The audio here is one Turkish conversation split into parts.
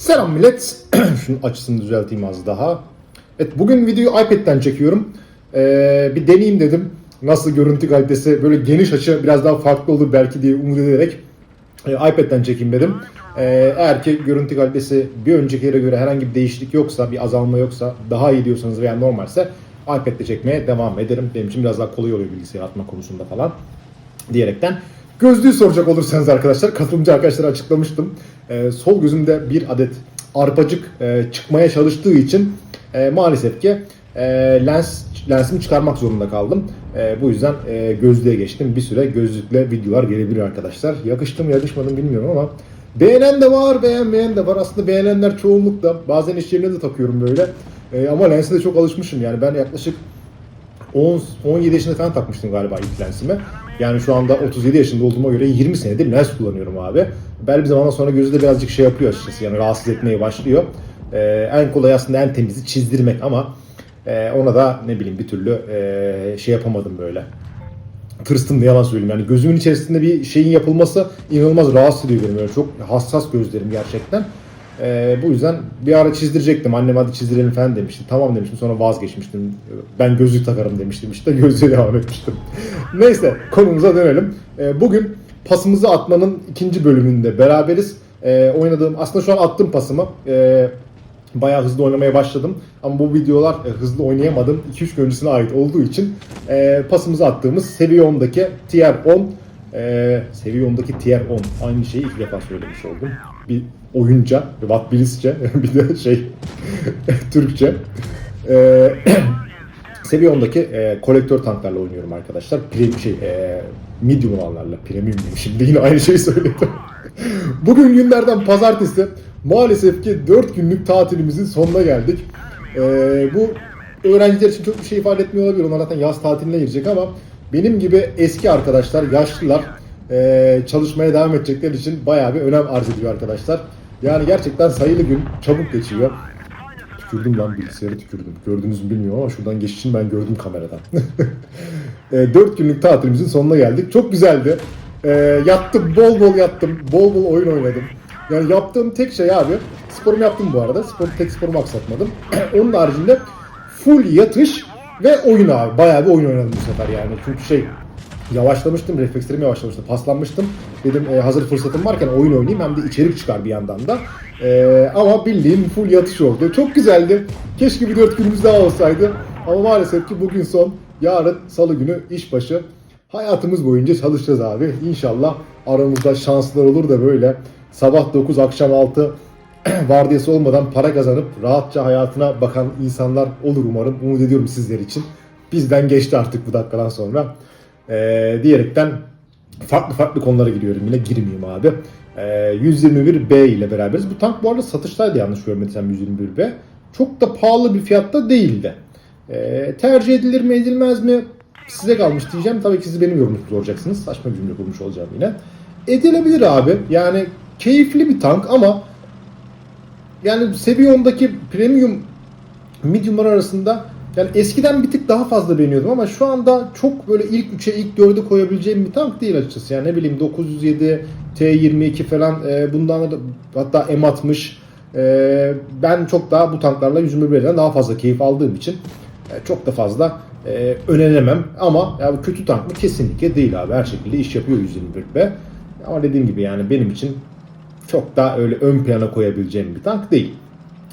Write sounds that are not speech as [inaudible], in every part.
Selam millet. [clears throat] Şunun açısını düzelteyim az daha. Evet bugün videoyu iPad'den çekiyorum. Ee, bir deneyeyim dedim. Nasıl görüntü kalitesi böyle geniş açı biraz daha farklı olur belki diye umut ederek e, iPad'den çekeyim dedim. Ee, eğer ki görüntü kalitesi bir öncekilere göre herhangi bir değişiklik yoksa, bir azalma yoksa, daha iyi diyorsanız veya normalse iPad'de çekmeye devam ederim. Benim için biraz daha kolay oluyor bilgisayar atma konusunda falan diyerekten. Gözlüğü soracak olursanız arkadaşlar katılımcı arkadaşlara açıklamıştım. Ee, sol gözümde bir adet arpacık e, çıkmaya çalıştığı için e, maalesef ki e, lens lensimi çıkarmak zorunda kaldım. E, bu yüzden e, gözlüğe geçtim. Bir süre gözlükle videolar gelebilir arkadaşlar. Yakıştı mı yakışmadı mı bilmiyorum ama beğenen de var beğenmeyen de var. Aslında beğenenler çoğunlukla bazen iş yerine de takıyorum böyle. E, ama lense de çok alışmışım yani ben yaklaşık 10, 17 yaşında falan takmıştım galiba ilk lensimi. Yani şu anda 37 yaşında olduğuma göre 20 senedir lens kullanıyorum abi. Belli bir zamandan sonra gözü de birazcık şey yapıyor açıkçası yani rahatsız etmeye başlıyor. Ee, en kolay aslında en temizi çizdirmek ama e, ona da ne bileyim bir türlü e, şey yapamadım böyle. Tırstım ne yalan söyleyeyim yani gözümün içerisinde bir şeyin yapılması inanılmaz rahatsız ediyor benim böyle çok hassas gözlerim gerçekten. Ee, bu yüzden bir ara çizdirecektim. Annem hadi çizdirelim falan demişti. Tamam demiştim. Sonra vazgeçmiştim. Ben gözlük takarım demiştim işte. [laughs] Gözlüğe devam etmiştim. Neyse konumuza dönelim. Ee, bugün pasımızı atmanın ikinci bölümünde beraberiz. Ee, oynadığım aslında şu an attım pasımı. Ee, bayağı hızlı oynamaya başladım. Ama bu videolar e, hızlı oynayamadım. 2-3 gün öncesine ait olduğu için e, pasımızı attığımız seviye 10'daki tier 10 e, seviye 10'daki tier 10 aynı şeyi iki defa söylemiş oldum. Bir oyunca, Vatbilisçe, [laughs] bir de şey [laughs] Türkçe. [clears throat] E, seviye 10'daki e, kolektör tanklarla oynuyorum arkadaşlar. Pre, şey, e, medium olanlarla, premium [laughs] şimdi yine aynı şeyi söyledim. Bugün günlerden pazartesi. Maalesef ki 4 günlük tatilimizin sonuna geldik. E, bu öğrenciler için çok bir şey ifade etmiyor olabilir. Onlar zaten yaz tatiline girecek ama benim gibi eski arkadaşlar, yaşlılar e, çalışmaya devam edecekler için bayağı bir önem arz ediyor arkadaşlar. Yani gerçekten sayılı gün çabuk geçiyor. Tükürdüm lan bilgisayarı tükürdüm. Gördünüz mü bilmiyorum ama şuradan geçişini ben gördüm kameradan. [laughs] e, 4 günlük tatilimizin sonuna geldik. Çok güzeldi. E, yattım, bol bol yattım. Bol bol oyun oynadım. Yani yaptığım tek şey abi, sporumu yaptım bu arada. Spor, tek sporumu aksatmadım. [clears throat] Onun haricinde full yatış ve oyun abi. Bayağı bir oyun oynadım bu sefer yani. Çünkü şey yavaşlamıştım, reflekslerim yavaşlamıştı, paslanmıştım. Dedim e, hazır fırsatım varken oyun oynayayım hem de içerik çıkar bir yandan da. E, ama bildiğim full yatış oldu. Çok güzeldi. Keşke bir dört günümüz daha olsaydı. Ama maalesef ki bugün son. Yarın salı günü işbaşı. Hayatımız boyunca çalışacağız abi. İnşallah aramızda şanslar olur da böyle sabah 9 akşam 6 [clears throat] vardiyası olmadan para kazanıp rahatça hayatına bakan insanlar olur umarım. Umut ediyorum sizler için. Bizden geçti artık bu dakikadan sonra. Ee, diyerekten farklı farklı konulara giriyorum yine girmeyeyim abi. Ee, 121B ile beraberiz. Bu tank bu arada satıştaydı yanlış görmediysem 121B. Çok da pahalı bir fiyatta değildi. Ee, tercih edilir mi edilmez mi? Size kalmış diyeceğim. Tabii ki siz benim yorumumu soracaksınız. Saçma bir cümle kurmuş olacağım yine. Edilebilir abi. Yani keyifli bir tank ama yani seviye 10'daki premium mediumlar arasında yani eskiden bir tık daha fazla beğeniyordum ama şu anda çok böyle ilk 3'e ilk 4'e koyabileceğim bir tank değil açıkçası. Yani ne bileyim 907 T22 falan e, bundan da hatta M60 e, ben çok daha bu tanklarla 121'den daha fazla keyif aldığım için e, çok da fazla e, öneremem ama ya kötü tank mı kesinlikle değil abi her şekilde iş yapıyor 121B ama dediğim gibi yani benim için çok daha öyle ön plana koyabileceğim bir tank değil.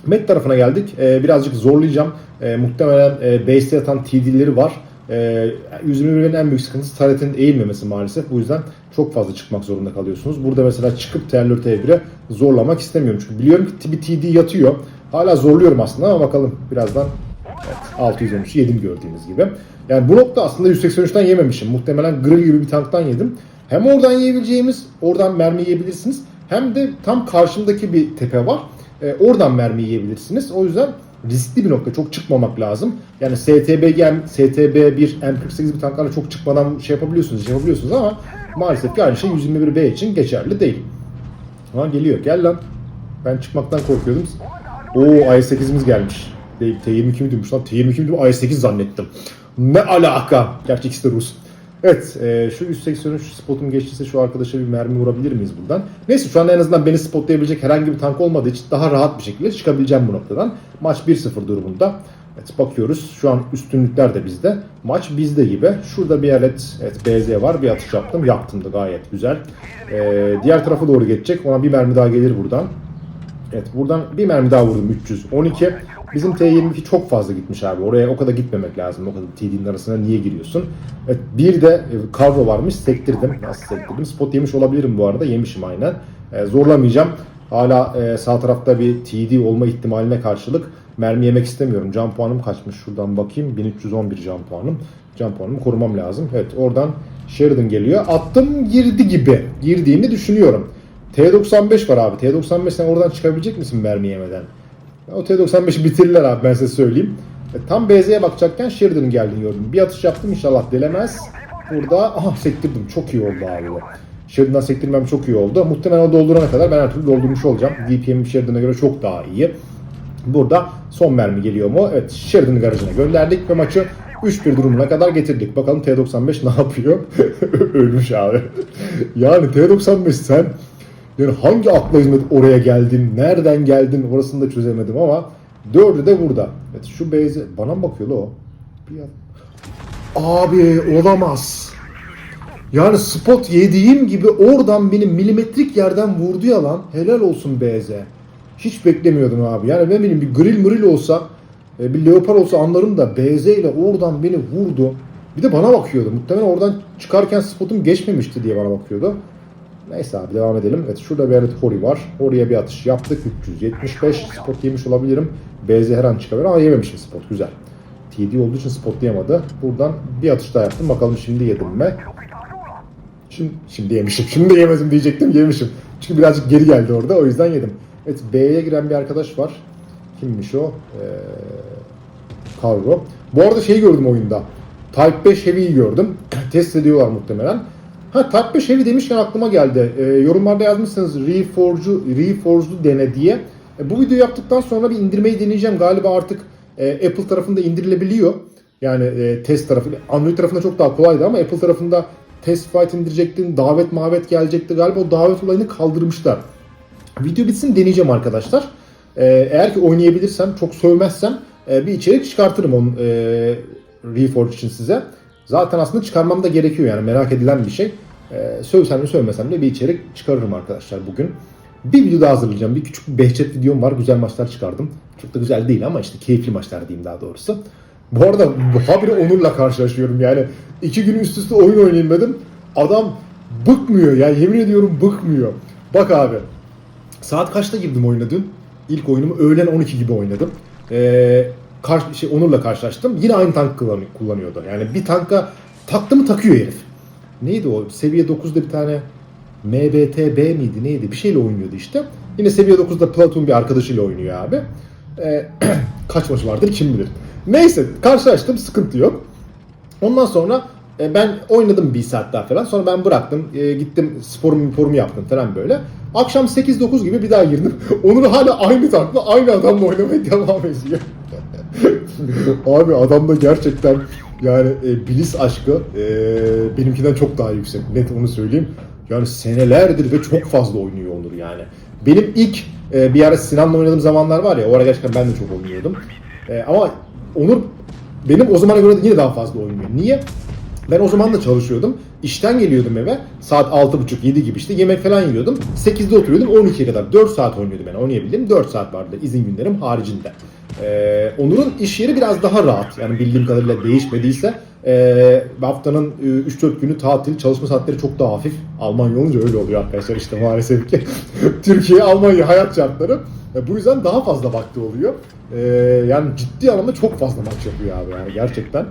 Met tarafına geldik. Ee, birazcık zorlayacağım. Ee, muhtemelen e, base'te yatan TD'leri var. Ee, 121'in en büyük sıkıntısı turret'in eğilmemesi maalesef. Bu yüzden çok fazla çıkmak zorunda kalıyorsunuz. Burada mesela çıkıp Terror T1'e zorlamak istemiyorum. Çünkü biliyorum ki bir TD yatıyor. Hala zorluyorum aslında ama bakalım birazdan evet, 613'ü yedim gördüğünüz gibi. Yani bu nokta aslında 183'ten yememişim. Muhtemelen grill gibi bir tanktan yedim. Hem oradan yiyebileceğimiz, oradan mermi yiyebilirsiniz. Hem de tam karşımdaki bir tepe var. E, oradan mermi yiyebilirsiniz. O yüzden riskli bir nokta. Çok çıkmamak lazım. Yani STB gem, STB1, M48 bir tanklarla çok çıkmadan şey yapabiliyorsunuz, şey yapabiliyorsunuz ama maalesef ki aynı şey 121B için geçerli değil. Ha geliyor. Gel lan. Ben çıkmaktan korkuyordum. Oo i8'imiz gelmiş. Değil, T22 mi demiş lan? T22 mi demiş? i8 zannettim. Ne alaka? Gerçi ikisi de Rus. Evet e, şu 183 spotum geçtiyse şu arkadaşa bir mermi vurabilir miyiz buradan? Neyse şu anda en azından beni spotlayabilecek herhangi bir tank olmadığı için daha rahat bir şekilde çıkabileceğim bu noktadan. Maç 1-0 durumunda. Evet bakıyoruz şu an üstünlükler de bizde. Maç bizde gibi. Şurada bir alet evet BZ var bir atış yaptım. Yaptım da gayet güzel. E, diğer tarafa doğru geçecek. Ona bir mermi daha gelir buradan. Evet buradan bir mermi daha vurdum 312. Bizim T22 çok fazla gitmiş abi. Oraya o kadar gitmemek lazım. O kadar TD'nin arasına niye giriyorsun? Evet bir de e, Carvo varmış. Sektirdim. Nasıl sektirdim? Spot yemiş olabilirim bu arada. Yemişim aynen. E, zorlamayacağım. Hala e, sağ tarafta bir TD olma ihtimaline karşılık mermi yemek istemiyorum. Can puanım kaçmış? Şuradan bakayım. 1311 can puanım. Can puanımı korumam lazım. Evet oradan Sheridan geliyor. Attım girdi gibi. Girdiğini düşünüyorum. T95 var abi. T95 sen oradan çıkabilecek misin mermi yemeden? O T95'i bitirirler abi ben size söyleyeyim. E, tam BZ'ye bakacakken Sheridan'ın geldiğini gördüm. Bir atış yaptım inşallah delemez. Burada aha sektirdim. Çok iyi oldu abi. Sheridan'dan sektirmem çok iyi oldu. Muhtemelen o doldurana kadar ben her türlü doldurmuş olacağım. DPM Sheridan'a göre çok daha iyi. Burada son mermi geliyor mu? Evet Sheridan'ın garajına gönderdik ve maçı 3-1 durumuna kadar getirdik. Bakalım T95 ne yapıyor? [laughs] Ölmüş abi. yani T95 sen yani hangi hizmet oraya geldin, nereden geldin orasını da çözemedim ama dördü de burada. Evet şu beyze bana mı bakıyor o? Bir ya- Abi olamaz. Yani spot yediğim gibi oradan beni milimetrik yerden vurdu ya lan. Helal olsun BZ. Hiç beklemiyordum abi. Yani ben benim bir grill mıril olsa e, bir leopar olsa anlarım da BZ ile oradan beni vurdu. Bir de bana bakıyordu. Muhtemelen oradan çıkarken spotum geçmemişti diye bana bakıyordu. Neyse abi devam edelim. Evet şurada adet Hori var. Hori'ye bir atış yaptık. 375 spot yemiş olabilirim. BZ her an çıkabilir ama yememişim spot. Güzel. TD olduğu için spotlayamadı. Buradan bir atış daha yaptım. Bakalım şimdi yedim mi? Şimdi, şimdi yemişim. [laughs] Şimdi yemedim diyecektim. Yemişim. Çünkü birazcık geri geldi orada. O yüzden yedim. Evet B'ye giren bir arkadaş var. Kimmiş o? Ee. Bu arada şey gördüm oyunda. Type 5 Heavy'yi gördüm. [clears throat] Test ediyorlar muhtemelen. Ha 5 Heavy demişken aklıma geldi. Ee, yorumlarda yazmışsınız Reforge'u Reforged'u dene diye. E, bu videoyu yaptıktan sonra bir indirmeyi deneyeceğim. Galiba artık e, Apple tarafında indirilebiliyor. Yani e, test tarafı. Android tarafında çok daha kolaydı ama Apple tarafında test flight indirecektin. Davet mavet gelecekti. Galiba o davet olayını kaldırmışlar. Video bitsin deneyeceğim arkadaşlar. Ee, eğer ki oynayabilirsem, çok sövmezsem e, bir içerik çıkartırım onun e, Reforge için size. Zaten aslında çıkarmam da gerekiyor yani merak edilen bir şey. E, sövsem de sövmesem de bir içerik çıkarırım arkadaşlar bugün. Bir video daha hazırlayacağım. Bir küçük bir Behçet videom var. Güzel maçlar çıkardım. Çok da güzel değil ama işte keyifli maçlar diyeyim daha doğrusu. Bu arada habire Onur'la karşılaşıyorum yani. iki gün üst üste oyun oynayayım. Adam bıkmıyor ya yemin ediyorum bıkmıyor. Bak abi Saat kaçta girdim oyuna dün? İlk oyunumu öğlen 12 gibi oynadım. Ee, karşı, şey, Onur'la karşılaştım. Yine aynı tank kullan- kullanıyordu. Yani bir tanka taktı mı takıyor herif. Neydi o? Seviye 9'da bir tane MBTB miydi neydi? Bir şeyle oynuyordu işte. Yine seviye 9'da Platoon bir arkadaşıyla oynuyor abi. Ee, [clears throat] kaç maçı vardır kim bilir. Neyse karşılaştım sıkıntı yok. Ondan sonra e, ben oynadım bir saat daha falan. Sonra ben bıraktım. E, gittim sporumu sporumu yaptım falan böyle. Akşam 8-9 gibi bir daha girdim. [laughs] Onur hala aynı tankla aynı adamla oynamaya devam ediyor. [laughs] Abi adamda gerçekten yani e, bilis aşkı e, benimkinden çok daha yüksek. Net onu söyleyeyim. Yani senelerdir ve çok fazla oynuyor Onur yani. Benim ilk e, bir ara Sinan'la oynadığım zamanlar var ya o ara gerçekten ben de çok oynuyordum. E, ama Onur benim o zamana göre de yine daha fazla oynuyor. Niye? Ben o zaman da çalışıyordum. İşten geliyordum eve. Saat 6.30-7 gibi işte yemek falan yiyordum. 8'de oturuyordum 12'ye kadar. 4 saat oynuyordum ben. Oynayabildim. 4 saat vardı izin günlerim haricinde. Ee, Onur'un iş yeri biraz daha rahat. Yani bildiğim kadarıyla değişmediyse. Ee, haftanın e, 3-4 günü tatil. Çalışma saatleri çok daha hafif. Almanya olunca öyle oluyor arkadaşlar işte maalesef ki. [laughs] Türkiye, Almanya hayat şartları. E, bu yüzden daha fazla vakti oluyor. Ee, yani ciddi anlamda çok fazla maç yapıyor abi yani gerçekten.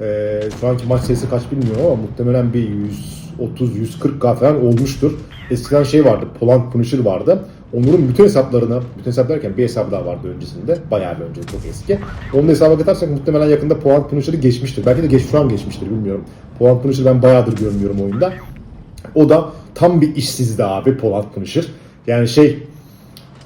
Ee, şu anki maç sayısı kaç bilmiyorum ama muhtemelen bir 130-140 falan olmuştur. Eskiden şey vardı, Poland Punisher vardı. Onur'un bütün hesaplarını, bütün hesap derken bir hesap daha vardı öncesinde. Bayağı bir önce, çok eski. Onu da hesaba katarsak muhtemelen yakında Poland Punisher'ı geçmiştir. Belki de geç, şu an geçmiştir bilmiyorum. Poland Punisher ben bayağıdır görmüyorum oyunda. O da tam bir işsizdi abi Poland Punisher. Yani şey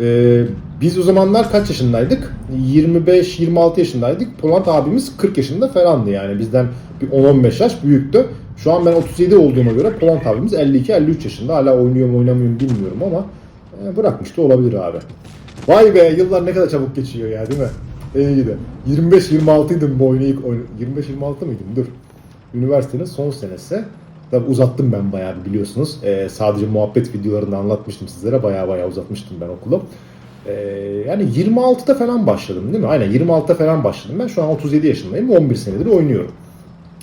ee, biz o zamanlar kaç yaşındaydık? 25-26 yaşındaydık. Polat abimiz 40 yaşında falandı yani. Bizden bir 10-15 yaş büyüktü. Şu an ben 37 olduğuma göre Polat abimiz 52-53 yaşında. Hala oynuyor mu oynamıyor mu bilmiyorum ama e, bırakmış da olabilir abi. Vay be yıllar ne kadar çabuk geçiyor ya değil mi? İyi de. 25-26 idim bu oyunu ilk oyun. 25-26 mıydım? Dur. Üniversitenin son senesi. Tabi uzattım ben bayağı biliyorsunuz. Ee, sadece muhabbet videolarında anlatmıştım sizlere. Bayağı bayağı uzatmıştım ben okulu. Ee, yani 26'da falan başladım değil mi? Aynen 26'da falan başladım. Ben şu an 37 yaşındayım. 11 senedir oynuyorum.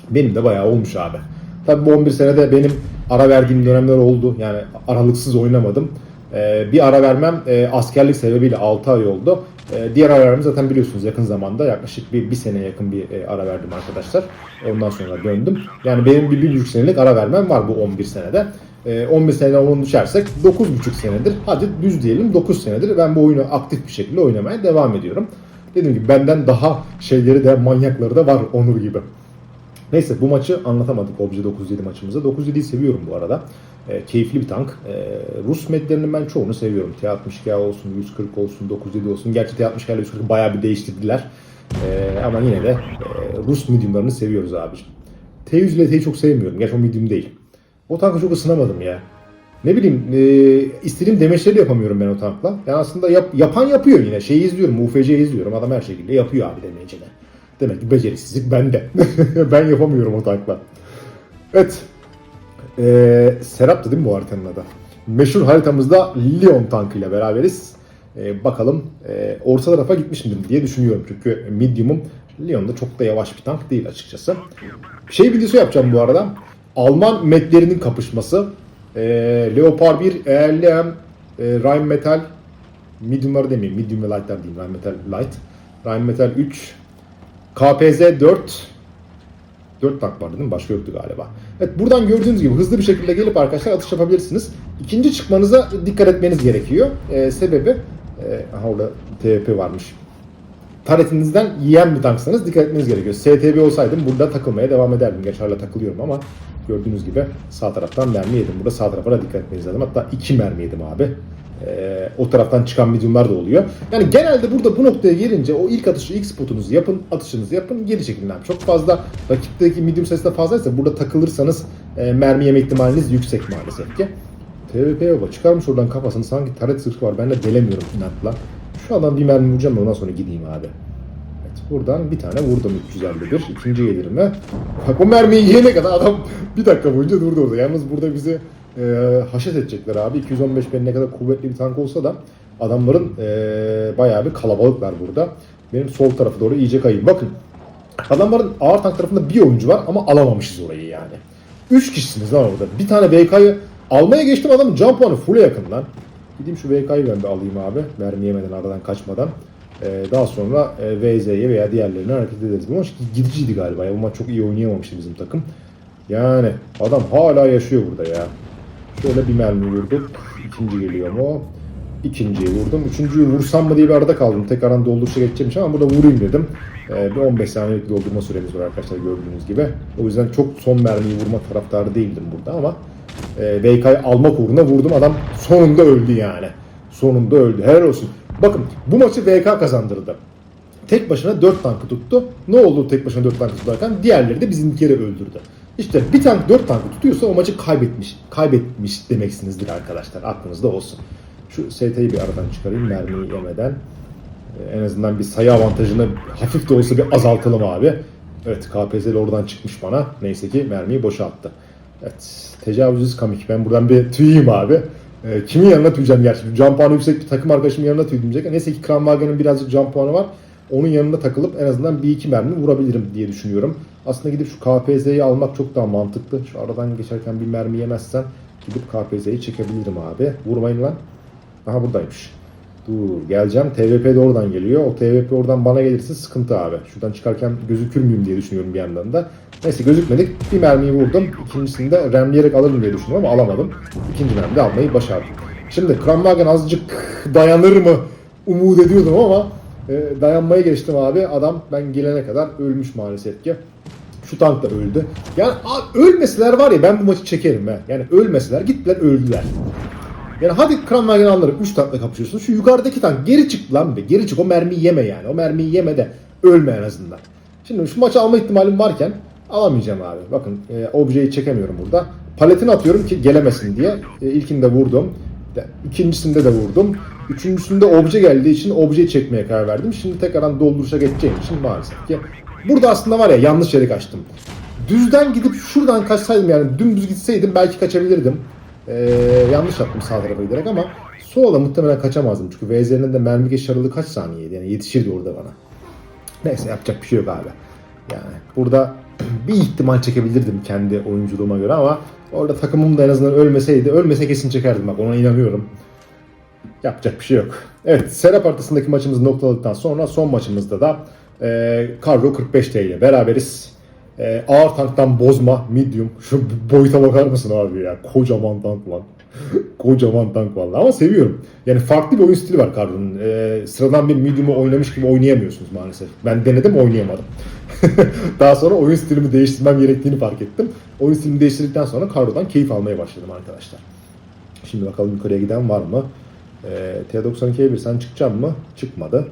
Benim de bayağı olmuş abi. Tabii bu 11 senede benim ara verdiğim dönemler oldu. Yani aralıksız oynamadım. Ee, bir ara vermem e, askerlik sebebiyle 6 ay oldu. Ee, diğer ara vermem zaten biliyorsunuz yakın zamanda yaklaşık bir, bir sene yakın bir e, ara verdim arkadaşlar. Ondan sonra döndüm. Yani benim bir, bir buçuk senelik ara vermem var bu 11 senede. Ee, 11 seneden onu düşersek 9,5 senedir. Hadi düz diyelim 9 senedir ben bu oyunu aktif bir şekilde oynamaya devam ediyorum. Dediğim gibi benden daha şeyleri de manyakları da var Onur gibi. Neyse bu maçı anlatamadık Obje 907 maçımızda. 907'yi seviyorum bu arada. E, keyifli bir tank. E, Rus medlerinin ben çoğunu seviyorum. T-62 olsun, 140 olsun, 907 olsun. Gerçi T-60 ile 140 bayağı bir değiştirdiler. E, ama yine de e, Rus mediumlarını seviyoruz abiciğim. T-100 ile T'yi çok sevmiyorum. Gerçi o medium değil. O tankı çok ısınamadım ya. Ne bileyim e, istediğim demeçleri yapamıyorum ben o tankla. Yani aslında yap- yapan yapıyor yine. Şeyi izliyorum, UFC'yi izliyorum. Adam her şekilde yapıyor abi demeyeceğine. Demek ki beceriksizlik bende. [laughs] ben yapamıyorum o tankla. Evet. Ee, Serap'tı değil mi bu haritanın adı? Meşhur haritamızda Leon tankıyla beraberiz. Ee, bakalım e, orta tarafa gitmişimdir diye düşünüyorum. Çünkü medium'um Leon'da çok da yavaş bir tank değil açıkçası. Şey videosu yapacağım bu arada. Alman metlerinin kapışması. Ee, Leopard 1, ELM, e, Rheinmetall, medium'ları demeyeyim, medium ve light'lar diyeyim. Rheinmetall light. Rheinmetall 3, KPZ 4 4 tank vardı değil mi? Başka yoktu galiba. Evet buradan gördüğünüz gibi hızlı bir şekilde gelip arkadaşlar atış yapabilirsiniz. İkinci çıkmanıza dikkat etmeniz gerekiyor. Ee, sebebi e, aha orada TVP varmış. Taretinizden yiyen bir tanksanız dikkat etmeniz gerekiyor. STB olsaydım burada takılmaya devam ederdim. Gerçi hala takılıyorum ama gördüğünüz gibi sağ taraftan mermi yedim. Burada sağ tarafa da dikkat etmeniz lazım. Hatta iki mermi yedim abi. Ee, o taraftan çıkan mediumlar da oluyor. Yani genelde burada bu noktaya gelince o ilk atışı, ilk spotunuzu yapın, atışınızı yapın, geri çekilin. Çok fazla rakipteki medium sayısı da fazlaysa burada takılırsanız e, mermi yeme ihtimaliniz yüksek maalesef ki. TVP baba çıkarmış oradan kafasını sanki taret sırkı var. Ben de delemiyorum inatla. Şu adam bir mermi vuracağım da ondan sonra gideyim abi. Evet buradan bir tane vurdum 351. İkinci gelirime. Bak o mermiyi yiyene kadar adam [laughs] bir dakika boyunca durdu orada. Yalnız burada bizi e, haşet edecekler abi. 215 ben ne kadar kuvvetli bir tank olsa da adamların e, bayağı bir kalabalıklar burada. Benim sol tarafa doğru iyice kayayım. Bakın adamların ağır tank tarafında bir oyuncu var ama alamamışız orayı yani. 3 kişisiniz lan orada. Bir tane VK'yı almaya geçtim adamın can puanı full'e yakın lan. Gideyim şu VK'yı ben bir alayım abi. Mermi yemeden aradan kaçmadan. Ee, daha sonra e, VZ'ye veya diğerlerine hareket ederiz. Bu maç gidiciydi galiba ya. Bu maç çok iyi oynayamamıştı bizim takım. Yani adam hala yaşıyor burada ya. Şöyle bir mermi vurduk. İkinci geliyor mu? İkinciyi vurdum. Üçüncüyü vursam mı diye bir arada kaldım. Tek aran dolduruşa geçeceğim ama burada vurayım dedim. Ee, bir 15 saniyelik doldurma süremiz var arkadaşlar gördüğünüz gibi. O yüzden çok son mermiyi vurma taraftarı değildim burada ama e, VK'yı almak uğruna vurdum. Adam sonunda öldü yani. Sonunda öldü. Helal olsun. Bakın bu maçı VK kazandırdı. Tek başına 4 tankı tuttu. Ne oldu tek başına 4 tankı tutarken? Diğerleri de bizimkileri öldürdü. İşte bir tank 4 tankı tutuyorsa o maçı kaybetmiş. Kaybetmiş demeksinizdir arkadaşlar. Aklınızda olsun. Şu ST'yi bir aradan çıkarayım mermiyi yemeden. Ee, En azından bir sayı avantajını hafif de olsa bir azaltalım abi. Evet KPSL oradan çıkmış bana. Neyse ki mermiyi boşa attı. Evet tecavüzsüz kamik. Ben buradan bir tüyeyim abi. Ee, kimin yanına tüyeceğim gerçi? Can puanı yüksek bir takım arkadaşımın yanına tüydüm diyecek. Neyse ki Kranwagen'in birazcık can puanı var. Onun yanına takılıp en azından bir iki mermi vurabilirim diye düşünüyorum. Aslında gidip şu KPZ'yi almak çok daha mantıklı. Şu aradan geçerken bir mermi yemezsen gidip KPZ'yi çekebilirim abi. Vurmayın lan. Aha buradaymış. Dur geleceğim. TVP de oradan geliyor. O TVP oradan bana gelirse sıkıntı abi. Şuradan çıkarken gözükür müyüm diye düşünüyorum bir yandan da. Neyse gözükmedik. Bir mermiyi vurdum. İkincisini de remleyerek alırım diye düşünüyorum ama alamadım. İkinci mermi de almayı başardım. Şimdi Kranwagen azıcık dayanır mı umut ediyordum ama e, dayanmaya geçtim abi. Adam ben gelene kadar ölmüş maalesef ki. Şu tank da öldü. Yani abi, ölmeseler var ya ben bu maçı çekerim be. Yani ölmeseler gittiler öldüler. Yani hadi Kranwagen alırım 3 tankla kapışıyorsun. Şu yukarıdaki tank geri çık lan be. Geri çık o mermiyi yeme yani. O mermiyi yeme de ölme en azından. Şimdi şu maçı alma ihtimalim varken Alamayacağım abi. Bakın e, objeyi çekemiyorum burada. Paletini atıyorum ki gelemesin diye. E, ilkinde vurdum. De- İkincisinde de vurdum. Üçüncüsünde obje geldiği için objeyi çekmeye karar verdim. Şimdi tekrardan dolduruşa geçeceğim için maalesef ki. Burada aslında var ya yanlış yere kaçtım. Düzden gidip şuradan kaçsaydım yani dümdüz gitseydim belki kaçabilirdim. Ee, yanlış yaptım sağ tarafa giderek ama sola muhtemelen kaçamazdım. Çünkü VZ'nin de mermi geçiş aralığı kaç saniyeydi yani yetişirdi orada bana. Neyse yapacak bir şey yok abi. Yani burada [clears throat] bir ihtimal çekebilirdim kendi oyunculuğuma göre ama orada takımım da en azından ölmeseydi, ölmese kesin çekerdim bak ona inanıyorum. Yapacak bir şey yok. Evet Serap haritasındaki maçımızı noktaladıktan sonra son maçımızda da e, Carlo 45 T ile beraberiz. E, ağır tanktan bozma, medium. Şu boyuta bakar mısın abi ya? Kocaman tank lan. [laughs] Kocaman tank vallahi ama seviyorum. Yani farklı bir oyun stili var Carlo'nun. E, sıradan bir medium'u oynamış gibi oynayamıyorsunuz maalesef. Ben denedim oynayamadım. [laughs] Daha sonra oyun stilimi değiştirmem gerektiğini fark ettim. Oyun stilimi değiştirdikten sonra Carlo'dan keyif almaya başladım arkadaşlar. Şimdi bakalım yukarıya giden var mı? Ee, T92'ye bir sen çıkacaksın mı? Çıkmadı.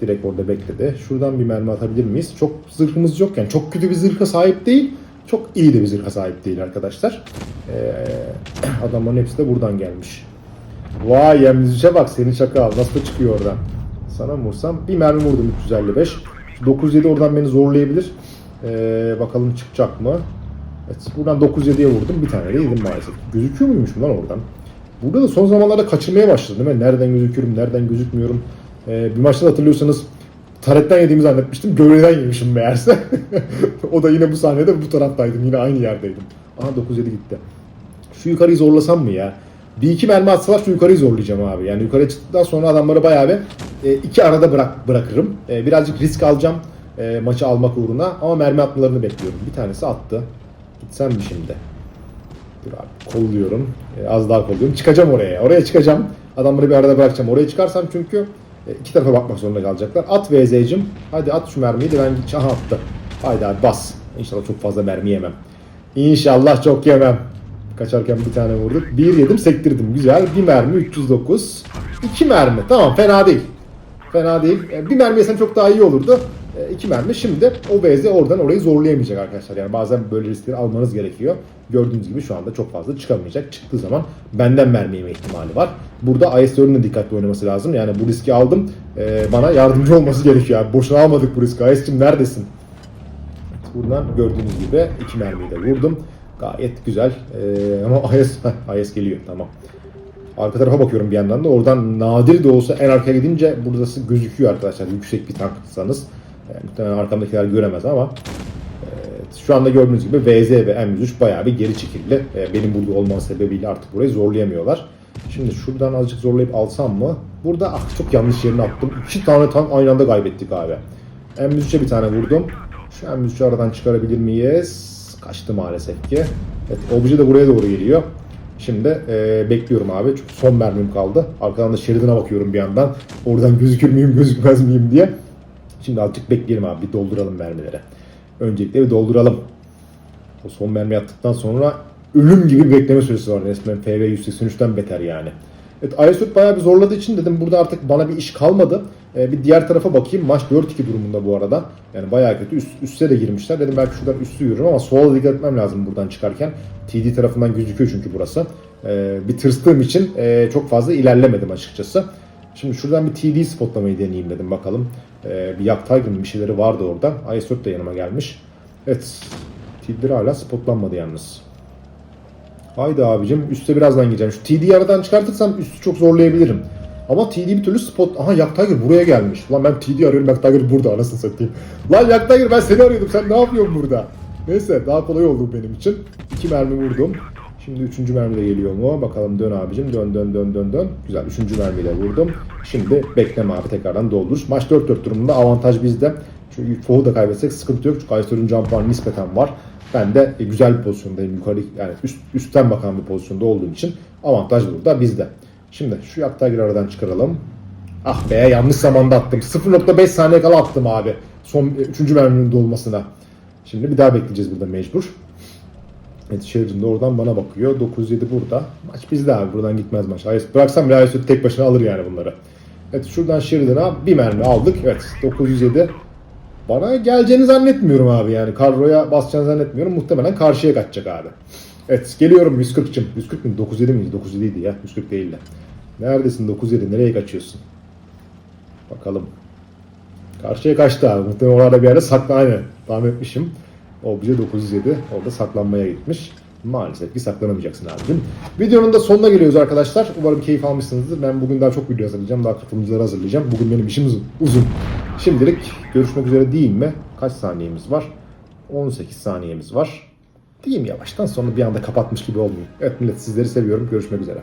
Direkt orada bekledi. Şuradan bir mermi atabilir miyiz? Çok zırhımız yok yani. Çok kötü bir zırha sahip değil. Çok iyi de bir zırha sahip değil arkadaşlar. Ee, [clears throat] adamların hepsi de buradan gelmiş. Vay yemizişe bak seni çakal. Nasıl çıkıyor oradan. Sana vursam? Bir mermi vurdum 355. 907 oradan beni zorlayabilir. Ee, bakalım çıkacak mı? Evet, buradan 907'ye vurdum. Bir tane de yedim maalesef. Gözüküyor muymuşum lan oradan? Burada da son zamanlarda kaçırmaya başladım değil mi? Nereden gözüküyorum, nereden gözükmüyorum. Ee, bir maçta hatırlıyorsanız taretten yediğimi zannetmiştim. Gövdeden yemişim meğerse. [laughs] o da yine bu sahnede bu taraftaydım. Yine aynı yerdeydim. Aha 907 gitti. Şu yukarıyı zorlasam mı ya? Bir iki mermi atsalar şu yukarıyı zorlayacağım abi. Yani yukarıya çıktıktan sonra adamları bayağı bir e, iki arada bırak bırakırım. E, birazcık risk alacağım e, maçı almak uğruna ama mermi atmalarını bekliyorum. Bir tanesi attı. Gitsem mi şimdi? Dur abi kolluyorum. E, az daha kolluyorum. Çıkacağım oraya. Oraya çıkacağım. Adamları bir arada bırakacağım. Oraya çıkarsam çünkü e, iki tarafa bakmak zorunda kalacaklar. At VZ'cim. Hadi at şu mermiyi de ben aha attı. Haydi abi bas. İnşallah çok fazla mermi yemem. İnşallah çok yemem. Kaçarken bir tane vurduk. Bir yedim sektirdim. Güzel. Bir mermi 309. İki mermi. Tamam fena değil. Fena değil. E, Bir mermi yesem çok daha iyi olurdu. E, İki mermi. Şimdi o VZ oradan orayı zorlayamayacak arkadaşlar. Yani bazen böyle riskleri almanız gerekiyor. Gördüğünüz gibi şu anda çok fazla çıkamayacak. Çıktığı zaman benden mermi yeme ihtimali var. Burada IS4'ün de dikkatli oynaması lazım. Yani bu riski aldım. E, Bana yardımcı olması gerekiyor. Abi. Boşuna almadık bu riski. IS'cim neredesin? Buradan gördüğünüz gibi iki mermiyi de vurdum. Gayet güzel. Ee, ama heh, IS [laughs] geliyor tamam. Arka tarafa bakıyorum bir yandan da. Oradan nadir de olsa en arkaya gidince burası gözüküyor arkadaşlar. Yüksek bir tanksanız. E, muhtemelen arkamdakiler göremez ama e, şu anda gördüğünüz gibi VZ ve M103 bayağı bir geri çekildi. E, benim burada olmam sebebiyle artık burayı zorlayamıyorlar. Şimdi şuradan azıcık zorlayıp alsam mı? Burada ah çok yanlış yerine attım. İki tane tank aynı anda kaybettik abi. M103'e bir tane vurdum. Şu M103'ü aradan çıkarabilir miyiz? Kaçtı maalesef ki. Evet, obje de buraya doğru geliyor. Şimdi e, bekliyorum abi. Çünkü son mermim kaldı. Arkadan da şeridine bakıyorum bir yandan. Oradan [laughs] gözükür müyüm gözükmez miyim diye. Şimdi azıcık bekleyelim abi. Bir dolduralım mermileri. Öncelikle bir dolduralım. O son mermi attıktan sonra ölüm gibi bir bekleme süresi var resmen. FV 183'ten beter yani. Evet Ayasut bayağı bir zorladığı için dedim burada artık bana bir iş kalmadı. Ee, bir diğer tarafa bakayım. Maç 4-2 durumunda bu arada. Yani bayağı kötü. Üst, üste de girmişler. Dedim belki şuradan üstü yürürüm ama sola dikkat etmem lazım buradan çıkarken. TD tarafından gözüküyor çünkü burası. Ee, bir tırstığım için e, çok fazla ilerlemedim açıkçası. Şimdi şuradan bir TD spotlamayı deneyeyim dedim bakalım. Ee, bir Yak Tiger'ın bir şeyleri vardı orada. IS-4 de yanıma gelmiş. Evet. TD'leri hala spotlanmadı yalnız. Haydi abicim üste birazdan gireceğim. Şu TD'yi aradan çıkartırsam üstü çok zorlayabilirim. Ama TD bir türlü spot... Aha Yak Tiger buraya gelmiş. Lan ben TD arıyorum Yak Tiger burada anasını satayım. Lan Yak Tiger ben seni arıyordum sen ne yapıyorsun burada? Neyse daha kolay oldu benim için. İki mermi vurdum. Şimdi üçüncü mermi de geliyor mu? Bakalım dön abicim. Dön dön dön dön dön. Güzel. Üçüncü mermiyi de vurdum. Şimdi bekleme abi tekrardan doldur. Maç 4-4 durumunda avantaj bizde. Çünkü Foh'u da kaybetsek sıkıntı yok. Çünkü Aysor'un jump puanı nispeten var. Ben de e, güzel bir pozisyondayım. Yukarı yani üst, üstten bakan bir pozisyonda olduğum için avantaj burada bizde. Şimdi şu Tiger aradan çıkaralım. Ah be yanlış zamanda attım. 0.5 saniye kala attım abi. Son 3. merminin dolmasına. Şimdi bir daha bekleyeceğiz burada mecbur. Evet Sheridan de oradan bana bakıyor. 9-7 burada. Maç bizde abi. Buradan gitmez maç. Ayas, bıraksam Ayasut tek başına alır yani bunları. Evet şuradan Sheridan'a bir mermi aldık. Evet 907. Bana geleceğini zannetmiyorum abi yani. Kadroya basacağını zannetmiyorum. Muhtemelen karşıya kaçacak abi. Evet geliyorum 140'cım. 140 mi? 97 miydi? 97 idi ya. 140 değil de. Neredesin 97? Nereye kaçıyorsun? Bakalım. Karşıya kaçtı abi. Muhtemelen orada bir yerde saklan. Aynen. Tahmin etmişim. O bize 907. Orada saklanmaya gitmiş. Maalesef ki saklanamayacaksın abicim. Videonun da sonuna geliyoruz arkadaşlar. Umarım keyif almışsınızdır. Ben bugün daha çok video hazırlayacağım. Daha katılımcıları hazırlayacağım. Bugün benim işim uzun-. Şimdilik görüşmek üzere diyeyim mi? Kaç saniyemiz var? 18 saniyemiz var. Diyeyim yavaştan sonra bir anda kapatmış gibi olmayayım. Evet millet sizleri seviyorum. Görüşmek üzere.